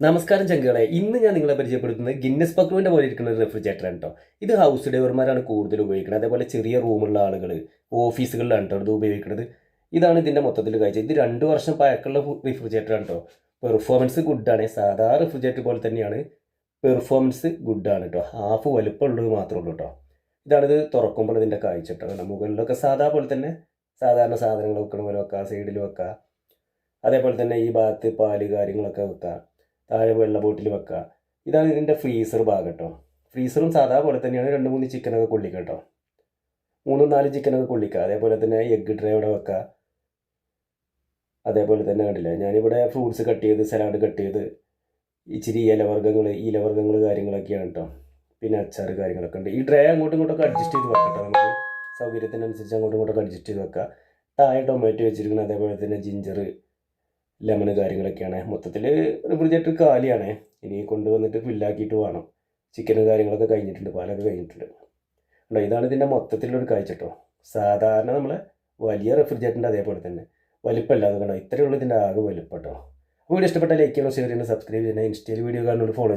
നമസ്കാരം ചങ്കുകളെ. ഇന്ന് ഞാൻ നിങ്ങളെ പരിചയപ്പെടുത്തുന്നത് ഗിന്നസ് പക്രുവിന്റെ പോലെ ഇരിക്കുന്ന ഒരു റെഫ്രിജറേറ്റർ കേട്ടോ ഇത് ഹൗസ് ഡ്രൈവർമാരാണ് കൂടുതൽ ഉപയോഗിക്കുന്നത്. അതേപോലെ ചെറിയ റൂമുള്ള ആളുകൾ ഓഫീസുകളിലാണ് കേട്ടോ ഇത് ഉപയോഗിക്കുന്നത്. ഇതാണ് ഇതിന്റെ മൊത്തത്തിൽ കാഴ്ച. ഇത് രണ്ട് വർഷം പഴക്കമുള്ള റെഫ്രിജറേറ്റർ ആണ് കേട്ടോ പെർഫോമൻസ് ഗുഡാണ് സാധാ റെഫ്രിജറേറ്റർ പോലെ തന്നെയാണ്. പെർഫോമൻസ് ഗുഡാണ് കേട്ടോ ഹാഫ് വലുപ്പമുള്ളത് മാത്രമേ ഉള്ളൂ കേട്ടോ ഇതാണിത് തുറക്കുമ്പോൾ ഇതിന്റെ കാഴ്ച കേട്ടോ മുകളിലൊക്കെ സാധാ പോലെ തന്നെ സാധാരണ സാധനങ്ങൾ വെക്കണ പോലെ വെക്കാം സൈഡിൽ വെക്കാം. അതേപോലെ തന്നെ ഈ ഭാഗത്ത് പാൽ കാര്യങ്ങളൊക്കെ വെക്കാം. താഴെ വെള്ള ബോട്ടിൽ വെക്കുക ഇതാണ് ഇതിന്റെ ഫ്രീസർ ഭാഗം കേട്ടോ. ഫ്രീസറും സാധാ പോലെ തന്നെയാണ് രണ്ട് മൂന്ന് ചിക്കനൊക്കെ കൊള്ളിക്കുക കേട്ടോ. മൂന്നും നാല് ചിക്കനൊക്കെ കൊള്ളിക്കുക അതേപോലെ തന്നെ എഗ്ഗ് ട്രേ ഇവിടെ വെക്കുക അതേപോലെ തന്നെ കണ്ടില്ല? ഞാനിവിടെ ഫ്രൂട്ട്സ് കട്ട് ചെയ്ത് സലാഡ് കട്ട് ചെയ്ത് ഇച്ചിരി ഇലവർഗങ്ങൾ ഇലവർഗങ്ങൾ കാര്യങ്ങളൊക്കെയാണ് കേട്ടോ. പിന്നെ അച്ചാർ കാര്യങ്ങളൊക്കെ ഉണ്ട്. ഈ ട്രേ അങ്ങോട്ടും ഇങ്ങോട്ടൊക്കെ അഡ്ജസ്റ്റ് ചെയ്ത് വെക്കാം കേട്ടോ. നമുക്ക് സൗകര്യത്തിനനുസരിച്ച് അങ്ങോട്ടും ഇങ്ങോട്ടൊക്കെ അഡ്ജസ്റ്റ് ചെയ്ത് വെക്കുക താഴെ ടൊമാറ്റോ വെച്ചിരിക്കുന്നത് അതേപോലെ തന്നെ ജിഞ്ചർ ലെമൺ കാര്യങ്ങളൊക്കെയാണ്. മൊത്തത്തിൽ റെഫ്രിജറേറ്റർ കാലിയാണ്. ഇനി കൊണ്ടുവന്നിട്ട് ഫില്ലാക്കിയിട്ട് വേണം. ചിക്കനും കാര്യങ്ങളൊക്കെ കഴിഞ്ഞിട്ടുണ്ട്. പാലൊക്കെ കഴിഞ്ഞിട്ടുണ്ട്. ഉണ്ടോ ഇതാണ് ഇതിന്റെ മൊത്തത്തിലുള്ളൊരു കാഴ്ച കേട്ടോ സാധാരണ നമ്മളെ വലിയ റെഫ്രിജറേറ്ററിന്റെ അതേപോലെ തന്നെ. വലിപ്പമല്ല അത് കണ്ടോ? ഇത്രയുള്ള ഇതിന്റെ ആകെ വലിപ്പം കേട്ടോ വീഡിയോ ഇഷ്ടപ്പെട്ട ലൈക്ക് ചെയ്യണം ഷെയർ ചെയ്യണം സബ്സ്ക്രൈബ് ചെയ്യണം. ഇൻസ്റ്റയിൽ വീഡിയോ കാണുന്നുണ്ട് ഫോളോ ചെയ്യണം